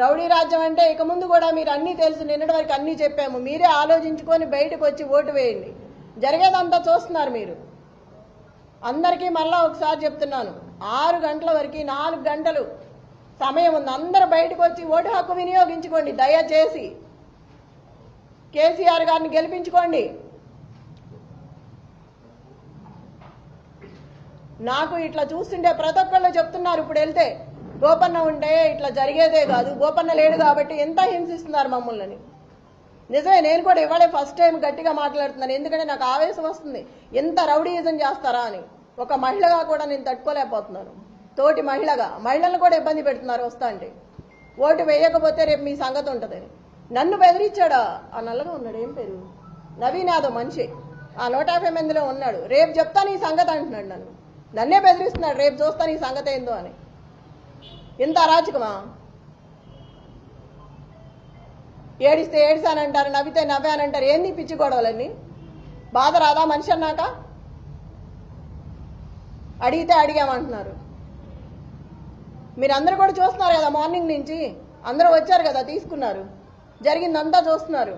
Rowdy రాజ్యం అంటే ఇక ముందు కూడా మీరు అన్నీ తెలుసు నిన్నటి వరకు అన్నీ చెప్పాము. మీరే ఆలోచించుకొని బయటకు వచ్చి ఓటు వేయండి. జరిగేదంతా చూస్తున్నారు మీరు. అందరికీ మళ్ళా ఒకసారి చెప్తున్నాను. ఆరు గంటల వరకు నాలుగు గంటలు సమయం ఉంది. అందరు బయటకు వచ్చి ఓటు హక్కు వినియోగించుకోండి దయచేసి. కేసీఆర్ గారిని గెలిపించుకోండి. నాకు ఇట్లా చూస్తుంటే ప్రతి ఒక్కళ్ళు చెప్తున్నారు ఇప్పుడు వెళ్తే గోపన్న ఉంటే ఇట్లా జరిగేదే కాదు. గోపన్న లేడు కాబట్టి ఎంత హింసిస్తున్నారు మమ్మల్ని? నిజమే నేను కూడా ఇవాళే ఫస్ట్ టైం గట్టిగా మాట్లాడుతున్నాను. ఎందుకంటే నాకు ఆవేశం వస్తుంది. ఎంత రౌడీయిజం చేస్తారా అని. ఒక మహిళగా కూడా నేను తట్టుకోలేకపోతున్నాను. తోటి మహిళగా. మహిళలను కూడా ఇబ్బంది పెడుతున్నారు వస్తా అంటే. ఓటు వేయకపోతే రేపు మీ సంగతి ఉంటుంది నన్ను బెదిరించాడా? ఆ నల్లగా ఉన్నాడు. ఏం పేరు? నవీన్ యాదవ్ మనిషి. ఆ నూట యాభై మందిలో ఉన్నాడు. రేపు చెప్తాను ఈ సంగతి అంటున్నాడు నన్ను. నన్నే బెదిరిస్తున్నాడు. రేపు చూస్తాను ఈ సంగతి ఏందో అని. ఇంత అరాచకమా? ఏడిస్తే ఏడిసానంటారు నవ్వితే నవ్వాలి అని అంటారు ఏంది పిచ్చి గొడవలన్నీ? బాధ రాదా మనిషి అన్నాక? అడిగితే అడిగామంటున్నారు. మీరందరూ కూడా చూస్తున్నారు కదా మార్నింగ్ నుంచి? అందరూ వచ్చారు కదా తీసుకున్నారు. జరిగిందంతా చూస్తున్నారు.